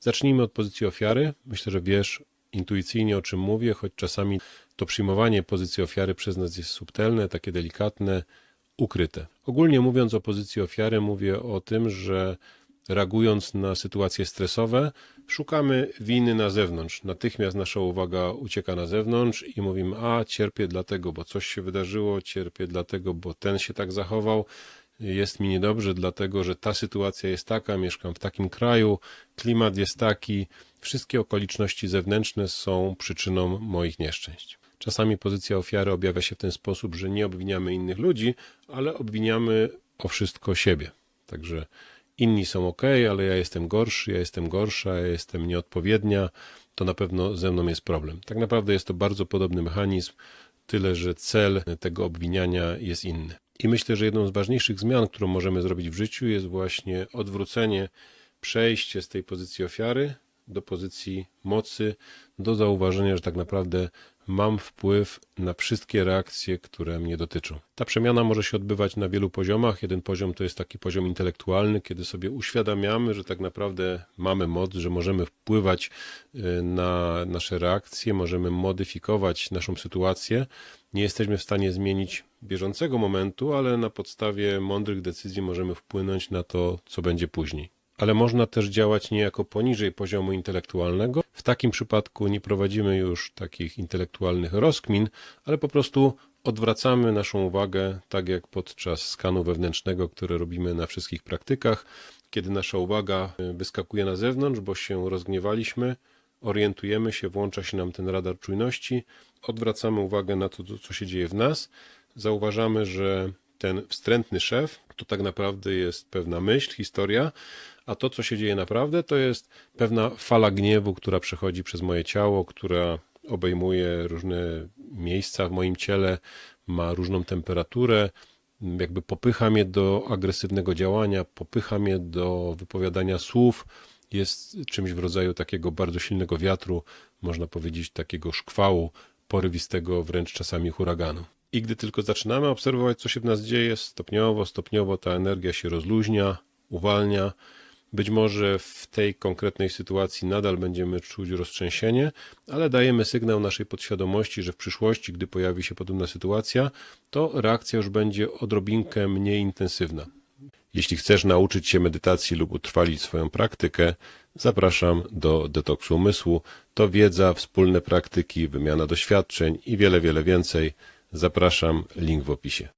Zacznijmy od pozycji ofiary. Myślę, że wiesz intuicyjnie o czym mówię, choć czasami to przyjmowanie pozycji ofiary przez nas jest subtelne, takie delikatne, ukryte. Ogólnie mówiąc o pozycji ofiary, mówię o tym, że reagując na sytuacje stresowe, szukamy winy na zewnątrz. Natychmiast nasza uwaga ucieka na zewnątrz i mówimy: A, cierpię dlatego, bo coś się wydarzyło, cierpię dlatego, bo ten się tak zachował. Jest mi niedobrze, dlatego że ta sytuacja jest taka, mieszkam w takim kraju, klimat jest taki, wszystkie okoliczności zewnętrzne są przyczyną moich nieszczęść. Czasami pozycja ofiary objawia się w ten sposób, że nie obwiniamy innych ludzi, ale obwiniamy o wszystko siebie. Także inni są ok, ale ja jestem gorszy, ja jestem gorsza, ja jestem nieodpowiednia, to na pewno ze mną jest problem. Tak naprawdę jest to bardzo podobny mechanizm, tyle że cel tego obwiniania jest inny. I myślę, że jedną z ważniejszych zmian, którą możemy zrobić w życiu, jest właśnie odwrócenie, przejście z tej pozycji ofiary do pozycji mocy, do zauważenia, że tak naprawdę mam wpływ na wszystkie reakcje, które mnie dotyczą. Ta przemiana może się odbywać na wielu poziomach. Jeden poziom to jest taki poziom intelektualny, kiedy sobie uświadamiamy, że tak naprawdę mamy moc, że możemy wpływać y, na nasze reakcje, możemy modyfikować naszą sytuację. Nie jesteśmy w stanie zmienić bieżącego momentu, ale na podstawie mądrych decyzji możemy wpłynąć na to, co będzie później ale można też działać niejako poniżej poziomu intelektualnego. W takim przypadku nie prowadzimy już takich intelektualnych rozkmin, ale po prostu odwracamy naszą uwagę, tak jak podczas skanu wewnętrznego, który robimy na wszystkich praktykach, kiedy nasza uwaga y, wyskakuje na zewnątrz, bo się rozgniewaliśmy, orientujemy się, włącza się nam ten radar czujności, odwracamy uwagę na to, co się dzieje w nas, zauważamy, że ten wstrętny szef to tak naprawdę jest pewna myśl, historia, a to, co się dzieje naprawdę, to jest pewna fala gniewu, która przechodzi przez moje ciało, która obejmuje różne miejsca w moim ciele, ma różną temperaturę, jakby popycha mnie do agresywnego działania, popycha mnie do wypowiadania słów, jest czymś w rodzaju takiego bardzo silnego wiatru, można powiedzieć takiego szkwału, porywistego, wręcz czasami huraganu. I gdy tylko zaczynamy obserwować, co się w nas dzieje, stopniowo, stopniowo ta energia się rozluźnia, uwalnia. Być może w tej konkretnej sytuacji nadal będziemy czuć roztrzęsienie, ale dajemy sygnał naszej podświadomości, że w przyszłości, gdy pojawi się podobna sytuacja, to reakcja już będzie odrobinkę mniej intensywna. Jeśli chcesz nauczyć się medytacji lub utrwalić swoją praktykę, zapraszam do detoksu umysłu. To wiedza, wspólne praktyki, wymiana doświadczeń i wiele, wiele więcej. Zapraszam, link w opisie.